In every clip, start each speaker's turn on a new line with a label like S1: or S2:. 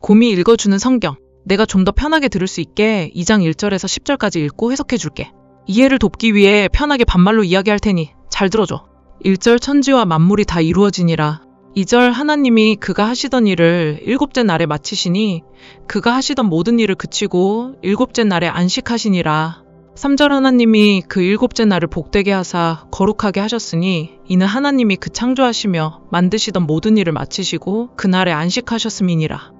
S1: 곰이 읽어주는 성경. 내가 좀 더 편하게 들을 수 있게 2장 1절에서 10절까지 읽고 해석해 줄게. 이해를 돕기 위해 편하게 반말로 이야기할 테니 잘 들어줘. 1절 천지와 만물이 다 이루어지니라. 2절 하나님이 그가 하시던 일을 일곱째 날에 마치시니 그가 하시던 모든 일을 그치고 일곱째 날에 안식하시니라. 3절 하나님이 그 일곱째 날을 복되게 하사 거룩하게 하셨으니 이는 하나님이 그 창조하시며 만드시던 모든 일을 마치시고 그날에 안식하셨음이니라.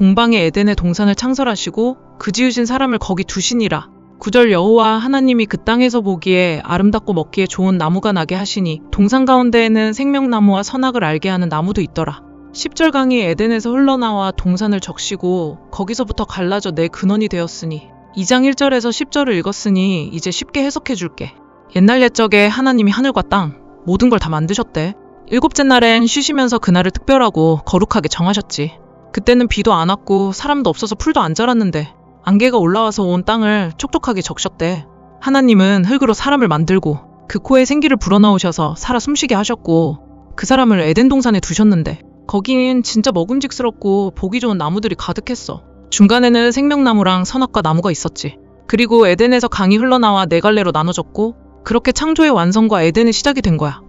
S1: 동방의 에덴의 동산을 창설하시고 그 지으신 사람을 거기 두시니라. 9절 여호와 하나님이 그 땅에서 보기에 아름답고 먹기에 좋은 나무가 나게 하시니 동산 가운데에는 생명나무와 선악을 알게 하는 나무도 있더라. 10절 강이 에덴에서 흘러나와 동산을 적시고 거기서부터 갈라져 내 근원이 되었으니 2장 1절에서 10절을 읽었으니 이제 쉽게 해석해 줄게. 옛날 옛적에 하나님이 하늘과 땅 모든 걸 다 만드셨대. 일곱째 날엔 쉬시면서 그날을 특별하고 거룩하게 정하셨지. 그때는 비도 안 왔고 사람도 없어서 풀도 안 자랐는데 안개가 올라와서 온 땅을 촉촉하게 적셨대. 하나님은 흙으로 사람을 만들고 그 코에 생기를 불어넣으셔서 살아 숨쉬게 하셨고 그 사람을 에덴 동산에 두셨는데 거긴 진짜 먹음직스럽고 보기 좋은 나무들이 가득했어. 중간에는 생명나무랑 선악과 나무가 있었지. 그리고 에덴에서 강이 흘러나와 네 갈래로 나눠졌고 그렇게 창조의 완성과 에덴의 시작이 된 거야.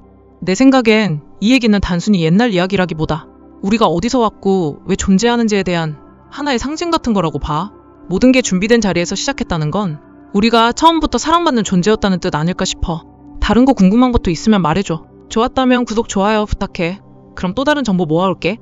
S1: 내 생각엔 이 얘기는 단순히 옛날 이야기라기보다 우리가 어디서 왔고 왜 존재하는지에 대한 하나의 상징 같은 거라고 봐. 모든 게 준비된 자리에서 시작했다는 건 우리가 처음부터 사랑받는 존재였다는 뜻 아닐까 싶어. 다른 거 궁금한 것도 있으면 말해줘. 좋았다면 구독, 좋아요 부탁해. 그럼 또 다른 정보 모아올게.